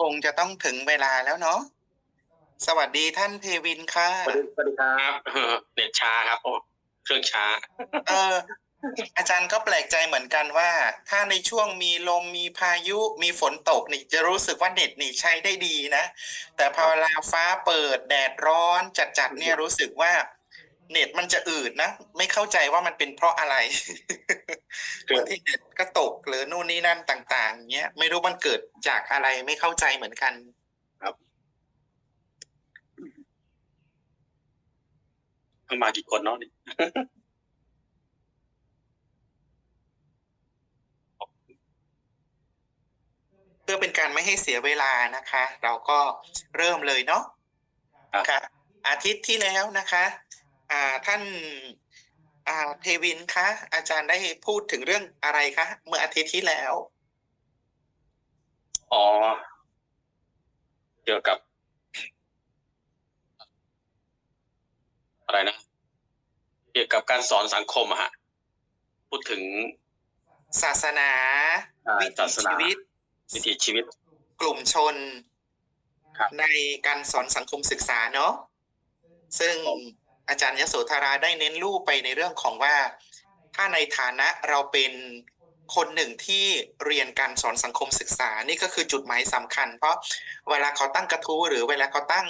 คงจะต้องถึงเวลาแล้วเนาะสวัสดีท่านเทวินค่ะ สวัสดีสวัสดีครับเออเน็ตช้าครับโอ้เครื่องช้า เออ อาจารย์ก็แปลกใจเหมือนกันว่า ถ้าในช่วงมีลมมีพายุมีฝนตกนี่จะรู้สึกว่าเน็ตนี่ใช้ได้ดีนะ แต่พอเวลาฟ้าเปิดแดดร้อนจัดๆเนี่ยรู้สึกว่า เน็ตมันจะอืดนะ ไม่เข้าใจว่ามันเป็นเพราะอะไร ครับบางทีเน็ตก็ตกหรือนู่นนี่นั่นต่าง ๆเงี้ยไม่รู้มันเกิดจากอะไรไม่เข้าใจเหมือนกันเข้ามากี่คนเนาะนี่เพื่อเป็นการไม่ให้เสียเวลานะคะ เราก็เริ่มเลยเนาะค่ะอาทิตย์ที่แล้วนะคะ อ่าท่าน อ่าเทวินคะอาจารย์ได้พูดถึงเรื่องอะไรคะเมื่ออาทิตย์ที่แล้ว อ๋อ เกี่ยวกับ อะไรนะ เกี่ยวกับการสอนสังคมอะฮะ พูดถึง ศาสนาอ่าวิถีศาสนาชีวิต วิถีชีวิต กลุ่มชนครับในการสอนสังคมศึกษาเนาะซึ่ง อาจารย์ยโสธราได้เน้นรูปไปในเรื่องของว่า ถ้าในฐานะเราเป็นคนหนึ่งที่เรียนการสอนสังคมศึกษานี่ก็คือจุดหมายสำคัญ เพราะเวลาเขาตั้งกระทู้หรือเวลาเขาตั้ง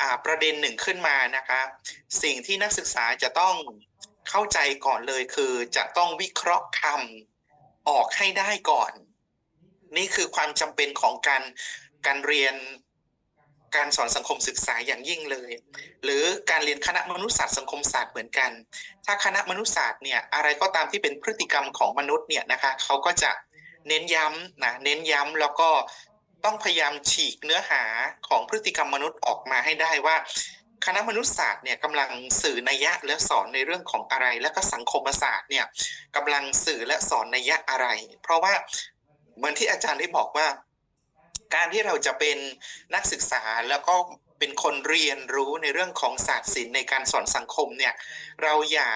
อ่าประเด็นหนึ่งขึ้นมานะคะสิ่งที่นักศึกษาจะต้องเข้าใจก่อนเลยคือจะต้องวิเคราะห์คำออกให้ได้ก่อน นี่คือความจำเป็นของการการเรียน การสอนสังคมศึกษาอย่างยิ่งเลย หรือการเรียนคณะมนุษยศาสตร์สังคมศาสตร์เหมือนกัน ถ้าคณะมนุษยศาสตร์เนี่ยอะไรก็ตามที่เป็นพฤติกรรมของมนุษย์เนี่ยนะคะเขาก็จะเน้นย้ำนะเน้นย้ำแล้วก็ต้องพยายามฉีกเนื้อหาของพฤติกรรมมนุษย์ออกมาให้ได้ว่า คณะมนุษยศาสตร์เนี่ยกำลังสื่อนัยยะและสอนในเรื่องของอะไร และก็สังคมศาสตร์เนี่ยกำลังสื่อและสอนนัยยะอะไร เพราะว่าเหมือนที่อาจารย์ได้บอกว่า การที่เราจะเป็นนักศึกษาแล้วก็เป็นคนเรียนรู้ในเรื่องของศาสตร์ศิลป์ในการสอนสังคมเนี่ยเราอย่า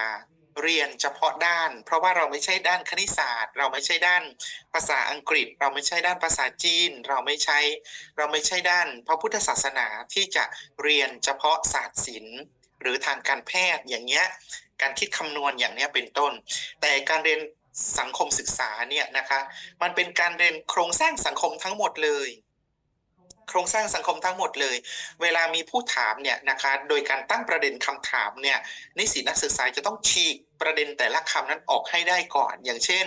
เรียนเฉพาะด้าน เพราะว่าเราไม่ใช่ด้านคณิตศาสตร์ เราไม่ใช่ด้านภาษาอังกฤษ เราไม่ใช่ด้านภาษาจีน เราไม่ใช่เราไม่ใช่ด้านพระพุทธศาสนาที่จะเรียนเฉพาะศาสตร์ศิลป์หรือทางการแพทย์อย่างเงี้ยการคิดคำนวณอย่างเนี้ยเป็นต้น แต่การเรียน สังคมศึกษาเนี่ยนะคะ มันเป็นการเรียนโครงสร้างสังคมทั้งหมดเลย โครงสร้างสังคมทั้งหมดเลย เวลามีผู้ถามเนี่ยนะคะ โดยการตั้งประเด็นคำถามเนี่ยนิสิตนักศึกษาจะต้องฉีกประเด็นแต่ละคำนั้นออกให้ได้ก่อน อย่างเช่น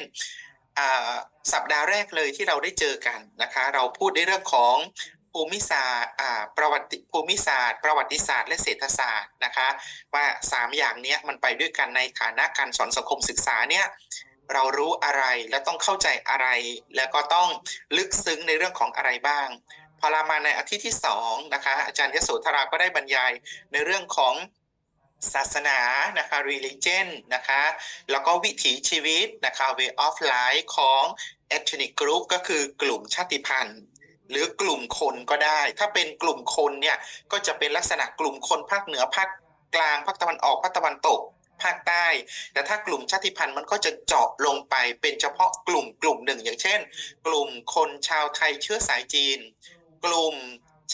สัปดาห์แรกเลยที่เราได้เจอกันนะคะ เราพูดในเรื่องของภูมิศาสตร์ประวัติภูมิศาสตร์ ประวัติศาสตร์ และเศรษฐศาสตร์นะคะ ว่าสามอย่างนี้มันไปด้วยกันในฐานะการสอนสังคมศึกษาเนี่ย เรารู้อะไรและต้องเข้าใจอะไร แล้วก็ต้องลึกซึ้งในเรื่องของอะไรบ้าง พอเรามาในอาทิตย์ที่สองนะคะอาจารย์ยโสธราก็ได้บรรยายในเรื่องของศาสนานะคะ religion นะคะ แล้วก็วิถีชีวิตนะคะ way of life ของ ethnic group ก็คือกลุ่มชาติพันธุ์ หรือกลุ่มคนก็ได้ ถ้าเป็นกลุ่มคนเนี่ย ก็จะเป็นลักษณะกลุ่มคนภาคเหนือภาคกลางภาคตะวันออกภาคตะวันตก ภาคใต้ แต่ถ้ากลุ่มชาติพันธุ์มันก็จะเจาะลงไปเป็นเฉพาะกลุ่มกลุ่มหนึ่ง อย่างเช่น กลุ่มคนชาวไทยเชื้อสายจีน กลุ่ม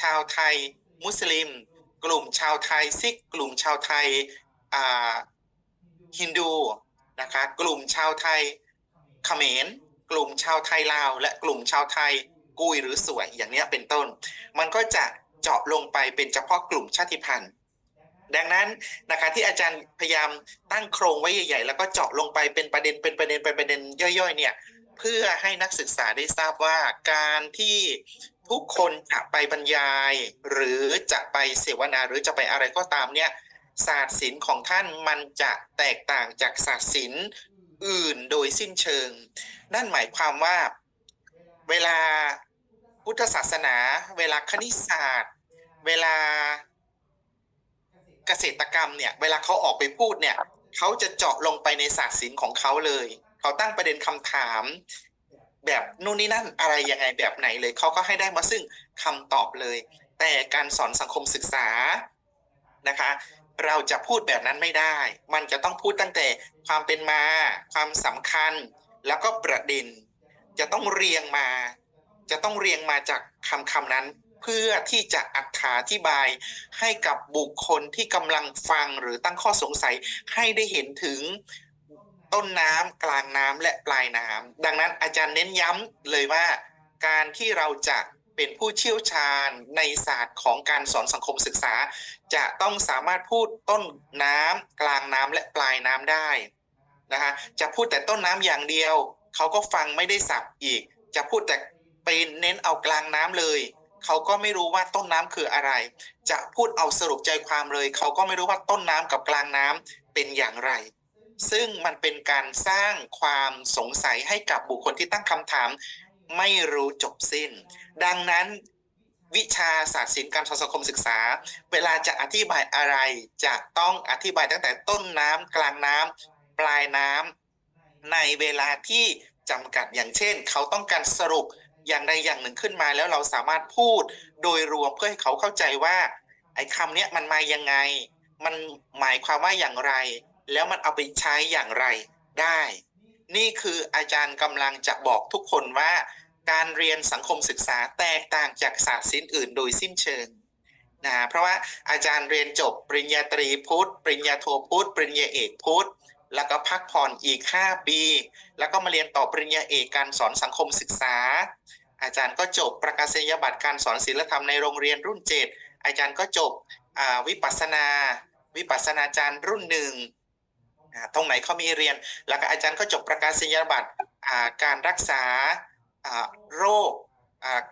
ชาวไทยมุสลิม กลุ่มชาวไทยซิก กลุ่มชาวไทยฮินดูนะคะกลุ่มชาวไทยเขมรกลุ่มชาวไทยลาว และกลุ่มชาวไทยกุยหรือสวยอย่างนี้เป็นต้น มันก็จะเจาะลงไปเป็นเฉพาะกลุ่มชาติพันธุ์ ดังนั้นนะคะที่อาจารย์พยายามตั้งโครงไว้ใหญ่ ๆ แล้วก็เจาะลงไปเป็นประเด็นเป็นประเด็นเป็นประเด็นย่อยๆเนี่ยเพื่อให้นักศึกษาได้ทราบว่าการที่ทุกคนจะไปบรรยาย หรือจะไปเสวนาหรือจะไปอะไรก็ตามเนี่ยศาสตร์ศิลป์ของท่านมันจะแตกต่างจากศาสตร์ศิลป์อื่นโดยสิ้นเชิง นั่นหมายความว่าเวลาพุทธศาสนา เวลาคณิตศาสตร์ เวลา เกษตรกรรมเนี่ยเวลาเขาออกไปพูดเนี่ยเขาจะเจาะลงไปในศาสตร์ศิลป์ของเขาเลย เขาตั้งประเด็นคำถาม แบบนู่นนี่นั่นอะไรยังไงแบบไหนเลยเขาก็ให้ได้มาซึ่งคำตอบเลย แต่การสอนสังคมศึกษานะคะ เราจะพูดแบบนั้นไม่ได้ มันจะต้องพูดตั้งแต่ความเป็นมา ความสำคัญ แล้วก็ประเด็น จะต้องเรียงมา จะต้องเรียงมาจากคำคำนั้น เพื่อที่จะอธิบายให้กับบุคคลที่กำลังฟังหรือตั้งข้อสงสัยให้ได้เห็นถึงต้นน้ำกลางน้ำและปลายน้ำดังนั้นอาจารย์เน้นย้ำเลยว่า การที่เราจะเป็นผู้เชี่ยวชาญในศาสตร์ของการสอนสังคมศึกษา จะต้องสามารถพูดต้นน้ำกลางน้ำและปลายน้ำได้นะคะจะพูดแต่ต้นน้ำอย่างเดียว เขาก็ฟังไม่ได้สับอีก จะพูดแต่ไปเน้นเอากลางน้ำเลย เขาก็ไม่รู้ว่าต้นน้ำคืออะไร จะพูดเอาสรุปใจความเลย เขาก็ไม่รู้ว่าต้นน้ำกับกลางน้ำเป็นอย่างไร ซึ่งมันเป็นการสร้างความสงสัยให้กับบุคคลที่ตั้งคำถาม ไม่รู้จบสิ้น ดังนั้นวิชาศาสตร์ศิลป์การสอนสังคมศึกษา เวลาจะอธิบายอะไร จะต้องอธิบายตั้งแต่ต้นน้ำกลางน้ำปลายน้ำในเวลาที่จำกัดอย่างเช่น เขาต้องการสรุป อย่างใดอย่างหนึ่งขึ้นมาแล้วเราสามารถพูดโดยรวมเพื่อให้เขาเข้าใจว่า ไอ้คำเนี้ยมันมายังไง มันหมายความว่าอย่างไร แล้วมันเอาไปใช้อย่างไรได้ นี่คืออาจารย์กำลังจะบอกทุกคนว่า การเรียนสังคมศึกษาแตกต่างจากศาสตร์ศิลป์อื่นโดยสิ้นเชิงนะเพราะว่าอาจารย์เรียนจบปริญญาตรีพุทธ ปริญญาโทพุทธ ปริญญาเอกพุทธ แล้วก็พักผ่อนอีก 5 ปี แล้วก็มาเรียนต่อปริญญาเอกการสอนสังคมศึกษา อาจารย์ก็จบประกาศนียบัตรการสอนศิลธรรมในโรงเรียนรุ่น 7 อาจารย์ก็จบวิปัสนา วิปัสนาจารย์รุ่นหนึ่งตรงไหนเขามีเรียน แล้วก็อาจารย์ก็จบประกาศนียบัตรการรักษาโรค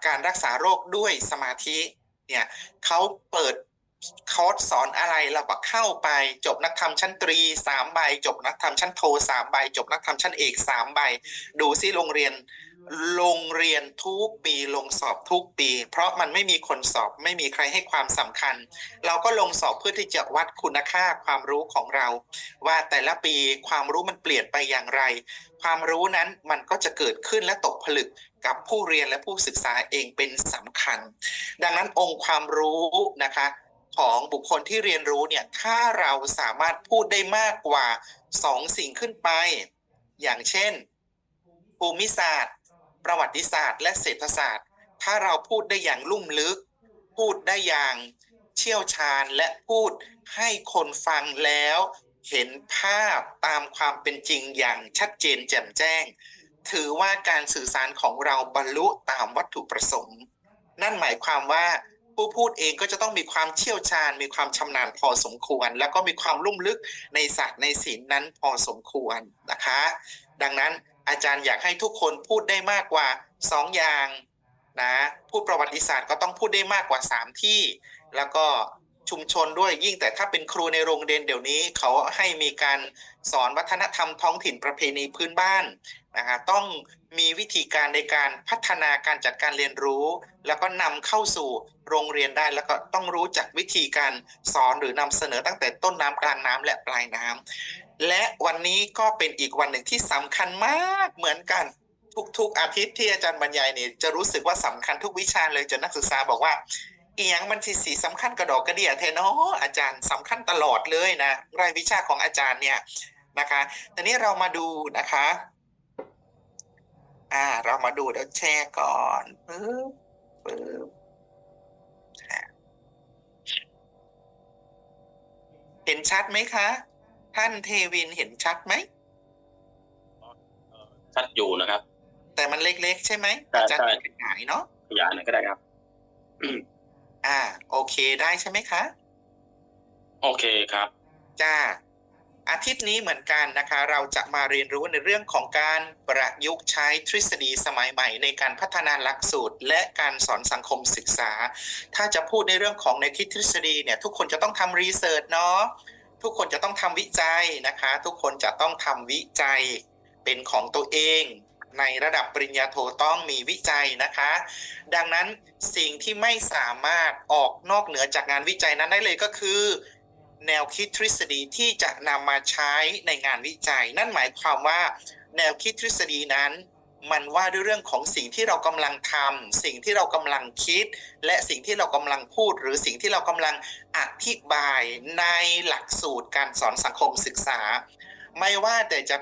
การรักษาโรคด้วยสมาธิเนี่ยเขาเปิด คอร์สสอนอะไรเราก็เข้าไป จบนักธรรมชั้นตรีสามใบ จบนักธรรมชั้นโทสามใบ จบนักธรรมชั้นเอกสามใบ ดูซิโรงเรียน โรงเรียนทุกปีลงสอบทุกปี เพราะมันไม่มีคนสอบไม่มีใครให้ความสำคัญ เราก็ลงสอบเพื่อที่จะวัดคุณค่าความรู้ของเรา ว่าแต่ละปีความรู้มันเปลี่ยนไปอย่างไร ความรู้นั้นมันก็จะเกิดขึ้นและตกผลึกกับผู้เรียนและผู้ศึกษาเองเป็นสำคัญ ดังนั้นองค์ความรู้นะคะ ของบุคคลที่เรียนรู้เนี่ยถ้าเราสามารถพูดได้มากกว่าสองสิ่งขึ้นไป อย่างเช่น ภูมิศาสตร์ ประวัติศาสตร์ และเศรษฐศาสตร์ ถ้าเราพูดได้อย่างลุ่มลึก พูดได้อย่างเชี่ยวชาญและพูดให้คนฟังแล้ว เห็นภาพตามความเป็นจริงอย่างชัดเจนแจ่มแจ้ง ถือว่าการสื่อสารของเราบรรลุตามวัตถุประสงค์ นั่นหมายความว่า ผู้พูดเองก็จะต้องมีความเชี่ยวชาญ มีความชำนาญพอสมควร แล้วก็มีความลุ่มลึกในศาสตร์ในศิลป์นั้นพอสมควรนะคะ ดังนั้นอาจารย์อยากให้ทุกคนพูดได้มากกว่าสองอย่างนะพูดประวัติศาสตร์ก็ต้องพูดได้มากกว่าสามที่ แล้วก็ ชุมชนด้วยยิ่งแต่ถ้าเป็นครูในโรงเรียนเดี๋ยวนี้ เขาให้มีการสอนวัฒนธรรมท้องถิ่นประเพณีพื้นบ้านนะคะต้องมีวิธีการในการพัฒนาการจัดการเรียนรู้ แล้วก็นำเข้าสู่โรงเรียนได้แล้วก็ต้องรู้จักวิธีการสอนหรือนำเสนอตั้งแต่ต้นน้ำกลางน้ำและปลายน้ำและวันนี้ก็เป็นอีกวันหนึ่งที่สำคัญมากเหมือนกันทุกๆอาทิตย์ที่อาจารย์บรรยายเนี่ยจะรู้สึกว่าสำคัญทุกวิชาเลยจนนักศึกษาบอกว่า อียงมันที่สีสำคัญกระดอกกระเดียเทเนาะอาจารย์สำคัญตลอดเลยนะรายวิชาของอาจารย์เนี่ยนะคะทีนี้เรามาดูนะคะอ่าเรามาดูเดี๋ยวแชร์ก่อนปึ๊บปึ๊บอะเห็นชัดไหมคะ ท่านเทวินเห็นชัดไหมชัดอยู่นะครับ แต่มันเล็กๆ ใช่ไหมใช่อาจารย์ใช่ขยายเนาะขยายหน่อยก็ได้ครับ อ่า โอเคได้ใช่ไหมคะโอเคครับ จ้า อาทิตย์นี้เหมือนกันนะคะ เราจะมาเรียนรู้ในเรื่องของการประยุกต์ใช้ทฤษฎีสมัยใหม่ ในการพัฒนาหลักสูตร และการสอนสังคมศึกษา ถ้าจะพูดในเรื่องของในคิดทฤษฎีเนี่ย ทุกคนจะต้องทำรีเสิร์ชเนาะทุกคนจะต้องทำวิจัยนะคะ ทุกคนจะต้องทำวิจัยเป็นของตัวเอง ในระดับปริญญาโทต้องมีวิจัยนะคะ ดังนั้นสิ่งที่ไม่สามารถออกนอกเหนือจากงานวิจัยนั้นได้เลยก็คือ แนวคิดทฤษฎีที่จะนำมาใช้ในงานวิจัย นั่นหมายความว่า แนวคิดทฤษฎีนั้นมันว่าด้วยเรื่องของสิ่งที่เรากำลังทำสิ่งที่เรากำลังคิด และสิ่งที่เรากำลังพูด หรือสิ่งที่เรากำลังอธิบายในหลักสูตรการสอนสังคมศึกษา ไม่ว่าแต่จะ